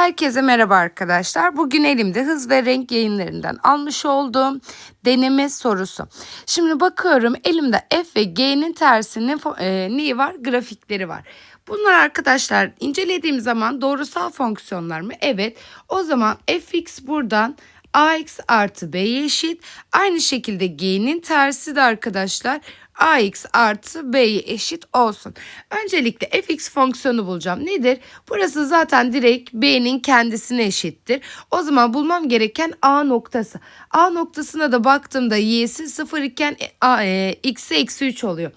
Herkese merhaba arkadaşlar. Bugün elimde hız ve renk yayınlarından almış olduğum deneme sorusu. Şimdi bakıyorum elimde F ve G'nin tersinin e, neyi var? Grafikleri var. Bunlar arkadaşlar incelediğim zaman doğrusal fonksiyonlar mı? Evet. O zaman fx buradan ax artı b'ye eşit. Aynı şekilde g'nin tersi de arkadaşlar ax artı b'ye eşit olsun. Öncelikle fx fonksiyonu bulacağım. Nedir? Burası zaten direkt b'nin kendisine eşittir. O zaman bulmam gereken a noktası. A noktasına da baktığımda y'si 0 iken e, e, x'i eksi 3 oluyor.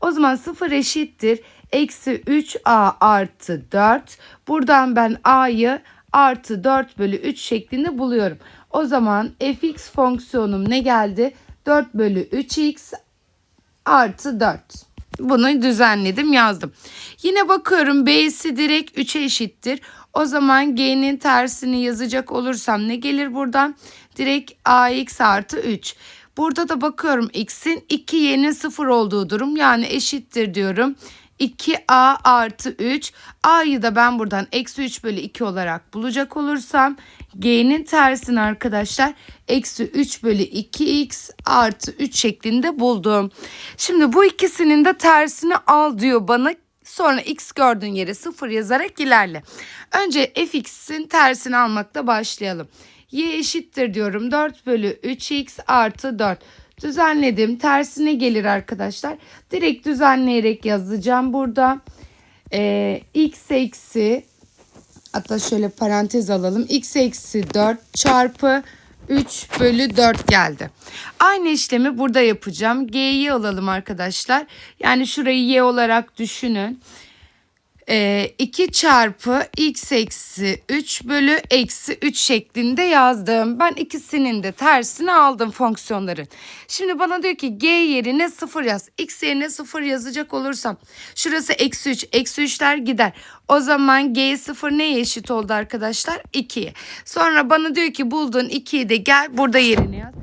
O zaman 0 eşittir. Eksi 3a artı 4. Buradan ben a'yı artı 4 bölü 3 şeklinde buluyorum. O zaman fx fonksiyonum ne geldi? 4 bölü 3x artı 4. Bunu düzenledim yazdım. Yine bakıyorum b'si direkt 3'e eşittir. O zaman g'nin tersini yazacak olursam ne gelir buradan? Direkt ax artı 3. Burada da bakıyorum x'in 2 y'nin 0 olduğu durum yani eşittir diyorum. 2a artı 3. A'yı da ben buradan eksi 3 bölü 2 olarak bulacak olursam G'nin tersini arkadaşlar eksi 3 bölü 2x artı 3 şeklinde buldum. Şimdi bu ikisinin de tersini al diyor bana. Sonra x gördüğün yere 0 yazarak ilerle. Önce fx'in tersini almakla başlayalım. y eşittir diyorum 4 bölü 3x artı 4. Düzenledim. Tersine gelir arkadaşlar. Direkt düzenleyerek yazacağım burada. Ee, x eksi hatta şöyle parantez alalım. x eksi 4 çarpı 3 bölü 4 geldi. Aynı işlemi burada yapacağım. G'yi alalım arkadaşlar. Yani şurayı y olarak düşünün. Ee, 2 çarpı x eksi 3 bölü eksi 3 şeklinde yazdım. Ben ikisinin de tersini aldım fonksiyonların. Şimdi bana diyor ki g yerine 0 yaz. x yerine 0 yazacak olursam şurası eksi 3. Eksi 3'ler gider. O zaman g 0 neye eşit oldu arkadaşlar? 2'ye. Sonra bana diyor ki buldun 2'yi de gel burada yerine yaz.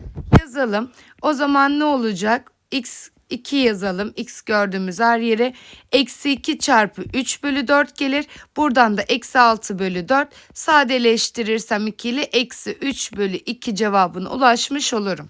Yazalım. O zaman ne olacak? x 2 yazalım. X gördüğümüz her yere. Eksi 2 çarpı 3 bölü 4 gelir. Buradan da eksi 6 bölü 4. Sadeleştirirsem 2 ile eksi 3 bölü 2 cevabına ulaşmış olurum.